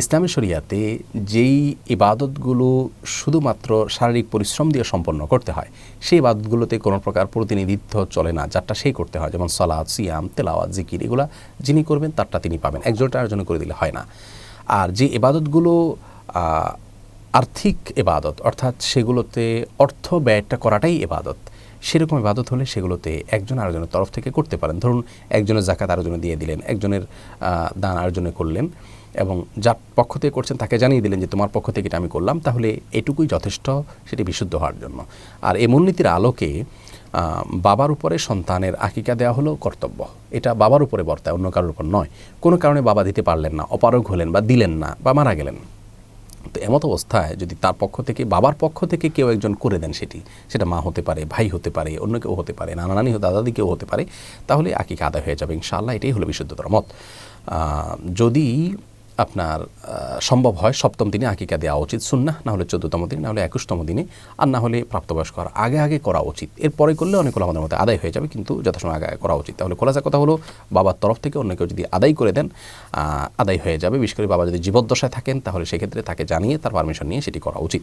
ইসলামী শরিয়াতে যেই ইবাদতগুলো শুধুমাত্র শারীরিক পরিশ্রম দিয়ে সম্পন্ন করতে হয়, সেই ইবাদতগুলোতে কোনো প্রকার প্রতিনিধিত্ব চলে না, যারটা সেই করতে হয়। যেমন সালাদ সিয়াম, তেলাওয়াত, জিকির, এগুলা যিনি করবেন তারটা তিনি পাবেন। একজনটা আয়োজন করে দিলে হয় না। আর যে ইবাদতগুলো আর্থিক এবাদত অর্থাৎ সেগুলোতে অর্থ ব্যয়টা করাটাই এবাদত সেরকম ইবাদত হলে সেগুলোতে একজন আরেকজনের তরফ থেকে করতে পারেন। ধরুন, একজনের জাকাত আরেকজনে দিয়ে দিলেন, একজনের দান আরেকজনে করলেন এবং যার পক্ষ থেকে করছেন তাকে জানিয়ে দিলেন যে তোমার পক্ষ থেকে এটা আমি করলাম, তাহলে এটুকুই যথেষ্ট, সেটি বিশুদ্ধ হওয়ার জন্য। আর এই মূলনীতির আলোকে বাবার উপরে সন্তানের আকিকা দেওয়া হলো কর্তব্য। এটা বাবার উপরে বর্তায়, অন্য কারোর উপর নয়। কোনো কারণে বাবা দিতে পারলেন না, অপারগ হলেন বা দিলেন না বা মারা গেলেন। এমত অবস্থায় যদি তার পক্ষ থেকে, বাবার পক্ষ থেকে কেউ একজন করে দেন সেটি, সেটা মা হতে পারে, ভাই হতে পারে, অন্য কেউ হতে পারে, নানা নানি দাদা দাদি কেউ হতে পারে, তাহলে আকিকা আদায় হয়ে যাবে, ইনশাআল্লাহ, এটাই হলো বিশুদ্ধতর মত। যদি আপনার সম্ভব হয় সপ্তম দিনে আকিকা দেওয়া উচিত সুন্না না হলে চোদ্দতম দিন না হলে একুশতম দিনে, আর না হলে প্রাপ্তবয়স্ক হওয়ার আগে আগে করা উচিত। এরপরে করলে অনেকগুলো আমাদের মধ্যে আদায় হয়ে যাবে, কিন্তু যথাসময় আগে আগে করা উচিত। তাহলে খোলা যা কথা হলো, বাবার তরফ থেকে অন্য কেউ যদি আদায় করে দেন আদায় হয়ে যাবে। বিশেষ করে বাবা যদি জীবদ্দশায় থাকেন, তাহলে সেক্ষেত্রে তাকে জানিয়ে তার পারমিশন নিয়ে সেটি করা উচিত।